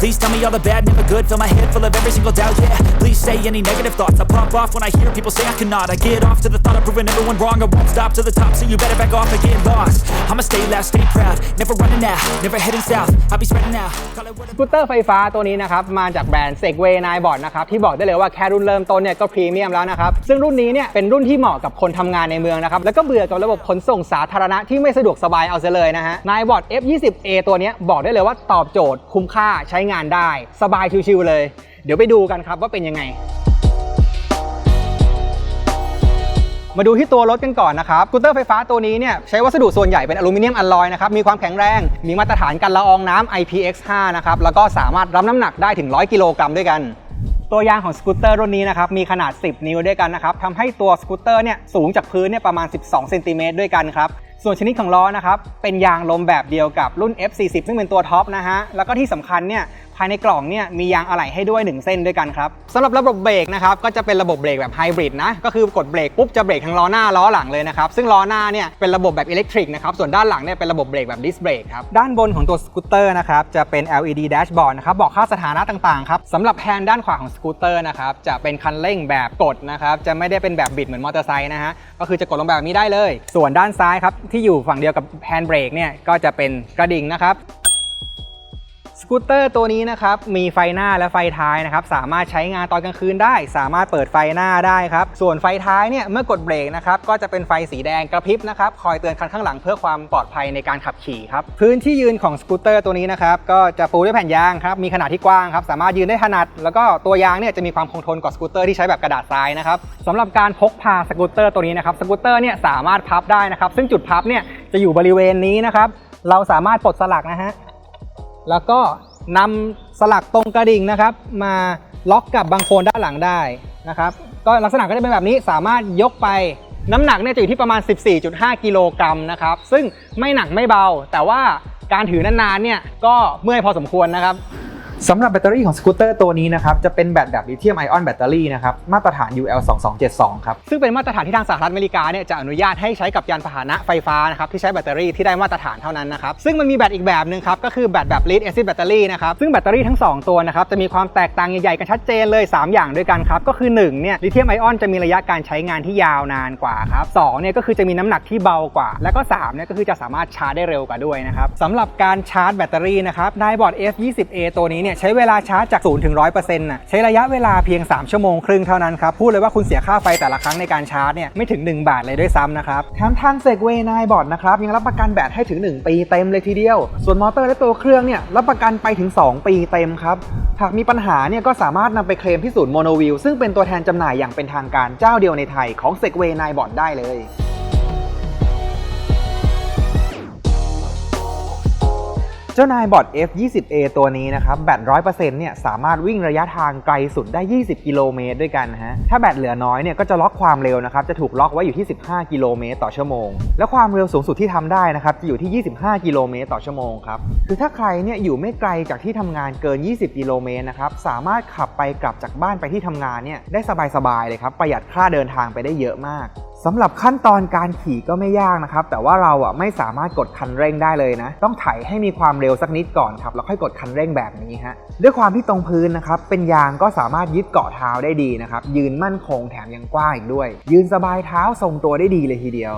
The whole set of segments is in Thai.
Please tell me all the bad, never good, fill my head full of every single doubt, yeah. Please say any negative thoughts, I pop off when I hear people say I cannot. I get off to the thought of proving everyone wrong, I won't stop to the top, so you better back off and get lost. I'ma stay loud, stay proud, never running out, never heading south. I'll be spreading out, สกูตเตอร์ไฟฟ้าตัวนี้นะครับ มาจากแบรนด์ Segway n i b o t นะครับ ที่บอกได้เลยว่าแค่รุ่นเริ่มต้นเนี่ยก็พรีเมียมแล้วนะครับ ซึ่งรุ่นนี้เนี่ยเป็นรุ่นที่เหมาะกับคนทำงานในเมืองนะครับ แล้วก็เบื่อกับระบบขนส่งสาธารณะที่ไม่สะดวกสบายเอาซะเลยนะฮะ n i b o t F20A ตัวเนี้ยบอกได้เลยว่าตอบโจทย์คุ้มค่าใช้งานได้ สบายชิวๆเลย เดี๋ยวไปดูกันครับว่าเป็นยังไง มาดูที่ตัวรถกันก่อนนะครับสกูตเตอร์ไฟฟ้าตัวนี้เนี่ยใช้วัสดุส่วนใหญ่เป็นอลูมิเนียมอลลอยนะครับมีความแข็งแรง มีมาตรฐานกันละอองน้ำ IPX5 นะครับแล้วก็สามารถรับน้ำหนักได้ถึง 100 กิโลกรัมด้วยกันตัวยางของสกูตเตอร์รุ่นนี้นะครับมีขนาด 10 นิ้วด้วยกันนะครับทำให้ตัวสกูตเตอร์เนี่ยสูงจากพื้นเนี่ยประมาณ 12 เซนติเมตรด้วยกันครับ ส่วนชนิดของล้อนะครับเป็นยางลมแบบเดียวกับรุ่น F40 ซึ่งเป็นตัวท็อปนะฮะแล้วก็ที่สำคัญเนี่ยภายในกล่องเนี่ยมียางอะไหล่ให้ด้วย 1 เส้นด้วยกันครับสำหรับระบบเบรกนะครับก็จะเป็นระบบเบรกแบบไฮบริดนะก็คือกดเบรกปุ๊บจะเบรกทั้งล้อหน้าล้อหลังเลยนะครับซึ่งล้อหน้าเนี่ยเป็นระบบแบบอิเล็กทริกนะครับส่วนด้านหลังเนี่ยเป็นระบบเบรกแบบดิสเบรกครับด้านบนของตัวสกูตเตอร์นะครับจะเป็น LED dashboard นะครับบอกค่าสถานะต่างๆครับสำหรับแฮนด์ด้านขวาของสกูตเตอร์นะครับจะเป็นคันเร่งแบบกดนะครับจะไม่ได้เป็นแบบบิดเหมือนมอเตอร์ไซค์นะฮะก็คือจะกดลงแบบนี้ได้เลย ส่วนด้านซ้ายครับที่อยู่ฝั่งเดียวกับแฮนด์เบรกเนี่ยก็จะเป็นกระดิ่งนะครับ กูตเตอร์ตัวนี้นะครับมีไฟหน้าและไฟท้ายนะครับสามารถใช้งานตอนกลางคืนได้ สามารถเปิดไฟหน้าได้ครับส่วนไฟท้ายเนี่ยเมื่อกดเบรกนะครับก็จะเป็นไฟสีแดงกระพริบนะครับคอยเตือนคันข้างหลังเพื่อความปลอดภัยในการขับขี่ครับพื้นที่ยืนของสกูตเตอร์ตัวนี้นะครับก็จะปูด้วยแผ่นยางครับมีขนาดที่กว้างครับสามารถยืนได้ถนัด แล้วก็ตัวยางเนี่ยจะมีความคงทนกว่าสกูตเตอร์ที่ใช้แบบกระดาษทรายนะครับสำหรับการพกพาสกูตเตอร์ตัวนี้นะครับสกูตเตอร์เนี่ยสามารถพับได้นะครับซึ่งจุดพับเนี่ยจะอยู่บริเวณนี้นะครับเราสามารถปลดสลักนะฮะ แล้วก็นำสลักตรงกระดิ่งนะครับ มาล็อกกับบางโคนด้านหลังได้นะครับ ก็ลักษณะก็จะเป็นแบบนี้สามารถยกไปน้ำหนักเนี่ยจะอยู่ที่ประมาณ 14.5 กิโลกรัมนะครับ ซึ่งไม่หนักไม่เบา แต่ว่าการถือนานๆเนี่ยก็เมื่อยพอสมควรนะครับ สำหรับแบตเตอรี่ของสกูตเตอร์ตัวนี้นะครับจะเป็นแบตแบบลิเธียมไอออนแบตเตอรี่นะครับมาตรฐาน UL 2272ครับซึ่งเป็นมาตรฐานที่ทางสหรัฐอเมริกาเนี่ยจะอนุญาตให้ใช้กับยานพาหนะไฟฟ้านะครับที่ใช้แบตเตอรี่ที่ได้มาตรฐานเท่านั้นนะครับซึ่งมันมีแบตอีกแบบหนึ่งครับก็คือแบตแบบ lead acid battery นะครับซึ่งแบตเตอรี่ทั้ง 2 ตัวนะครับจะมีความแตกต่างใหญ่ๆกันชัดเจนเลย 3 อย่างด้วยกันครับก็คือ1เนี่ยลิเธียมไอออนจะมีระยะการใช้งานที่ยาวนานกว่าครับสองเนี่ยก็คือจะมีน้ำหนักที่เบากว่า แล้วก็3เนี่ยก็คือจะสามารถชาร์จได้เร็วกว่าด้วยนะครับสำหรับการชาร์จแบตเตอรี่นะครับไดบอร์ด F20A ตัวนี้เนี่ยใช้เวลาชาร์จจาก0ถึง100%น่ะใช้ระยะเวลาเพียง 3 ชั่วโมงครึ่งเท่านั้นครับ พูดเลยว่าคุณเสียค่าไฟแต่ละครั้งในการชาร์จเนี่ยไม่ถึง 1 บาทเลยด้วยซ้ำนะครับแถมทางเซกเวนายบอร์ดนะครับยังรับประกันแบตให้ถึง 1 ปีเต็มเลยทีเดียว ส่วนมอเตอร์และตัวเครื่องเนี่ยรับประกันไปถึง 2 ปีเต็มครับหากมีปัญหาเนี่ยก็สามารถนำไปเคลมที่ศูนย์โมโนวิลซึ่งเป็นตัวแทนจำหน่ายอย่างเป็นทางการเจ้าเดียวในไทยของเซกเวนายบอร์ดได้เลย เจ้านายบอด F20A ตัวนี้นะครับแบต100%เนี่ยสามารถวิ่งระยะทางไกลสุดได้ 20 กิโลเมตรด้วยกันนะฮะถ้าแบตเหลือน้อยเนี่ยก็จะล็อกความเร็วนะครับจะถูกล็อกไว้อยู่ที่ 15 กิโลเมตรต่อชั่วโมง และความเร็วสูงสุดที่ทำได้นะครับจะอยู่ที่ 25 กิโลเมตรต่อชั่วโมงครับคือถ้าใครเนี่ยอยู่ไม่ไกลจากที่ทำงานเกิน 20 กิโลเมตรนะครับสามารถขับไปกลับจากบ้านไปที่ทำงานเนี่ยได้สบายๆเลยครับประหยัดค่าเดินทางไปได้เยอะมาก สำหรับขั้นตอนการขี่ก็ไม่ยากนะครับ แต่ว่าเราอะไม่สามารถกดคันเร่งได้เลยนะ ต้องไถให้มีความเร็วสักนิดก่อนครับ แล้วค่อยกดคันเร่งแบบนี้ฮะ ด้วยความที่ตรงพื้นนะครับ เป็นยางก็สามารถยึดเกาะเท้าได้ดีนะครับ ยืนมั่นคงแถมยังกว้างอีกด้วย ยืนสบายเท้าทรงตัวได้ดีเลยทีเดียว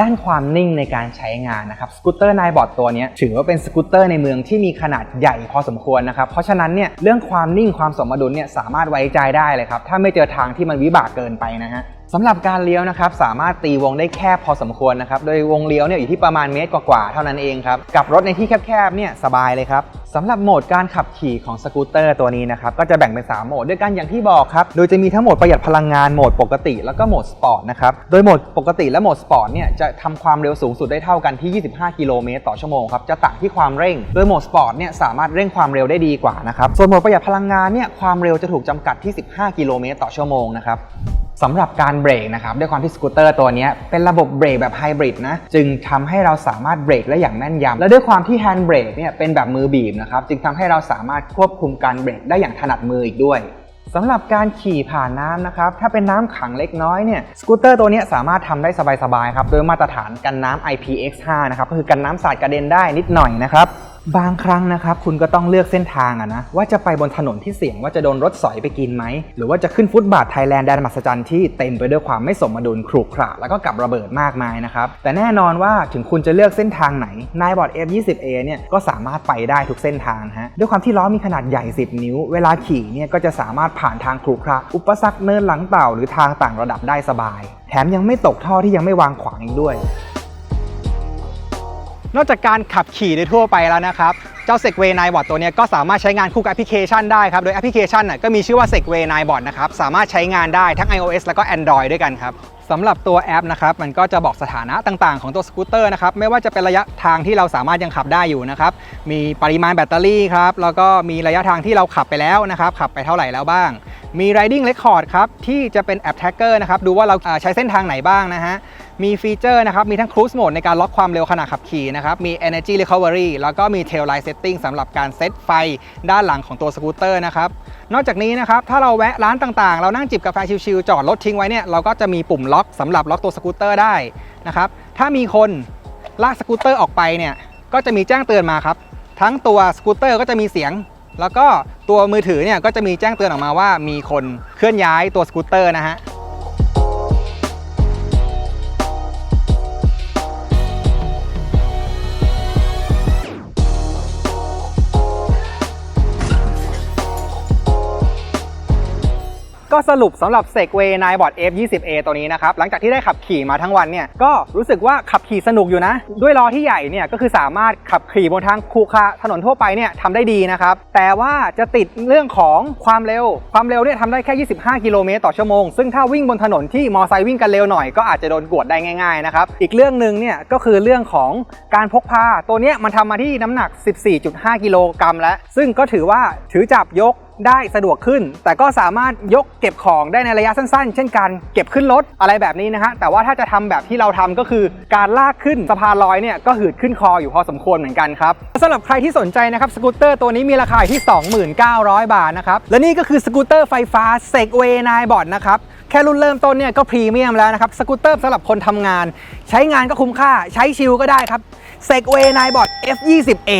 ด้านความนิ่งในการใช้งานนะครับสกูตเตอร์ไนบอดตัวนี้ถือว่าเป็นสกูตเตอร์ในเมืองที่มีขนาดใหญ่พอสมควรนะครับ เพราะฉะนั้นเนี่ยเรื่องความนิ่งความสมดุลเนี่ยสามารถไว้ใจได้เลยครับ ถ้าไม่เจอทางที่มันวิบากเกินไปนะฮะ สำหรับการเลี้ยวนะครับสามารถตีวงได้แคบพอสมควรนะครับโดยวงเลี้ยวเนี่ยอยู่ที่ประมาณเมตรกว่าๆเท่านั้นเองครับกับรถในที่แคบๆเนี่ยสบายเลยครับสำหรับโหมดการขับขี่ของสกูตเตอร์ตัวนี้นะครับก็จะแบ่งเป็น 3 โหมดด้วยกันอย่างที่บอกครับโดยจะมีทั้งโหมดประหยัดพลังงานโหมดปกติ แล้วก็โหมดสปอร์ตนะครับโดยโหมดปกติและโหมดสปอร์ตเนี่ยจะทำความเร็วสูงสุดได้เท่ากันที่ 25 กิโลเมตรต่อชั่วโมงครับจะต่างที่ความเร่ง โดยโหมดสปอร์ตเนี่ยสามารถเร่งความเร็วได้ดีกว่านะครับส่วนโหมดประหยัดพลังงานเนี่ยความเร็วจะถูกจำกัดที่ 15 กิโลเมตรต่อชั่วโมงนะครับ สำหรับการเบรกนะครับด้วยความที่สกูตเตอร์ตัวนี้เป็นระบบเบรกแบบไฮบริดนะจึงทำให้เราสามารถเบรกได้อย่างแม่นยำและด้วยความที่แฮนด์เบรกเนี่ยเป็นแบบมือบีบนะครับจึงทำให้เราสามารถควบคุมการเบรกได้อย่างถนัดมืออีกด้วยสำหรับการขี่ผ่านน้ำนะครับ ถ้าเป็นน้ำขังเล็กน้อยเนี่ย สกูตเตอร์ตัวนี้สามารถทำได้สบายๆครับ โดยมาตรฐานกันน้ำ IPX5 นะครับ ก็คือกันน้ำสาดกระเด็นได้นิดหน่อยนะครับ บางครั้งนะครับคุณก็ต้องเลือกเส้นทางอะนะว่าจะไปบนถนนที่เสี่ยงว่าจะโดนรถสอยไปกินไหม หรือว่าจะขึ้นฟุตบาทไทยแลนด์แดนมหัศจรรย์ที่เต็มไปด้วยความไม่สมดุลขรุขระแล้วก็กับระเบิดมากมายนะครับ แต่แน่นอนว่าถึงคุณจะเลือกเส้นทางไหนนายบอร์ด F20A เนี่ยก็สามารถไปได้ทุกเส้นทางฮะด้วยความที่ล้อมีขนาดใหญ่ 10 นิ้ว เวลาขี่เนี่ยก็จะสามารถผ่านทางขรุขระอุปสรรคเนินหลังเต่าหรือทางต่างระดับได้สบาย แถมยังไม่ตกท่อที่ยังไม่วางขวางอีกด้วย นอกจากการขับขี่โดยทั่วไปแล้วนะครับ เจ้า Segway 9 b o t ตัวนี้ก็สามารถใช้งานคู่กับแอปพลิเคชันได้ครับ โดยแอปพลิเคชันน่ะก็มีชื่อว่า Segway 9 b o t นะครับ สามารถใช้งานได้ทั้ง iOS แล้วก็ Android ด้วยกันครับสำหรับตัวแอปนะครับมันก็จะบอกสถานะต่างๆ ของตัวสกูตเตอร์นะครับไม่ว่าจะเป็นระยะทางที่เราสามารถยังขับได้อยู่นะครับมีปริมาณแบตเตอรี่ครับแล้วก็มีระยะทางที่เราขับไปแล้วนะครับขับไปเท่าไหร่แล้วบ้าง มี riding record ครับ ที่จะเป็นแอป tracker นะครับ ดูว่าเราอ่าใช้เส้นทางไหนบ้างนะฮะ มีฟีเจอร์นะครับ มีทั้ง cruise mode ในการล็อกความเร็วขณะขับขี่นะครับ มี energy recovery แล้วก็มี tail light setting สำหรับการเซตไฟด้านหลังของตัวสกูตเตอร์นะครับ นอกจากนี้นะครับ ถ้าเราแวะร้านต่างๆ เรานั่งจิบกาแฟชิลๆ จอดรถทิ้งไว้เนี่ย เราก็จะมีปุ่มล็อกสำหรับล็อกตัวสกูตเตอร์ได้นะครับ ถ้ามีคนลากสกูตเตอร์ออกไปเนี่ย ก็จะมีแจ้งเตือนมาครับ ทั้งตัวสกูตเตอร์ก็จะมีเสียง แล้วก็ตัวมือถือเนี่ยก็จะมีแจ้งเตือนออกมาว่ามีคนเคลื่อนย้ายตัวสกูตเตอร์นะฮะ ก็สรุปสำหรับ Segway 9 b o t F20A ตัวนี้นะครับ หลังจากที่ได้ขับขี่มาทั้งวันเนี่ย ก็รู้สึกว่าขับขี่สนุกอยู่นะ ด้วยล้อที่ใหญ่เนี่ยก็คือสามารถขับขี่บนทางคูคาถนนทั่วไปเนี่ยทำได้ดีนะครับ แต่ว่าจะติดเรื่องของความเร็ว ความเร็วเนี่ยทำได้แค่ 25 กิโลเมตรต่อชั่วโมง ซึ่งถ้าวิ่งบนถนนที่มอไซค์วิ่งกันเร็วหน่อยก็อาจจะโดนกวดได้ง่ายๆนะครับ อีกเรื่องหนึ่งเนี่ยก็คือเรื่องของการพกพา ตัวเนี้ยมันทำมาที่น้ำหนัก 14.5 กิโลกรัมแล้ว ซึ่งก็ถือว่าถือจับยก ได้สะดวกขึ้น แต่ก็สามารถยกเก็บของได้ในระยะสั้นๆ เช่นการเก็บขึ้นรถอะไรแบบนี้นะฮะ แต่ว่าถ้าจะทำแบบที่เราทำก็คือการลากขึ้นสะพานลอยเนี่ยก็หืดขึ้นคออยู่พอสมควรเหมือนกันครับสำหรับใครที่สนใจนะครับสกูตเตอร์ตัวนี้มีราคาอยู่ที่ 29,000 บาทนะครับ และนี่ก็คือสกูตเตอร์ไฟฟ้า Segway 9 b o t นะครับแค่รุ่นเริ่มต้นเนี่ยก็พรีเมียมแล้วนะครับสกูตเตอร์สำหรับคนทำงาน ใช้งานก็คุ้มค่าใช้ชิลก็ได้ครับ Segway 9 b o t F20A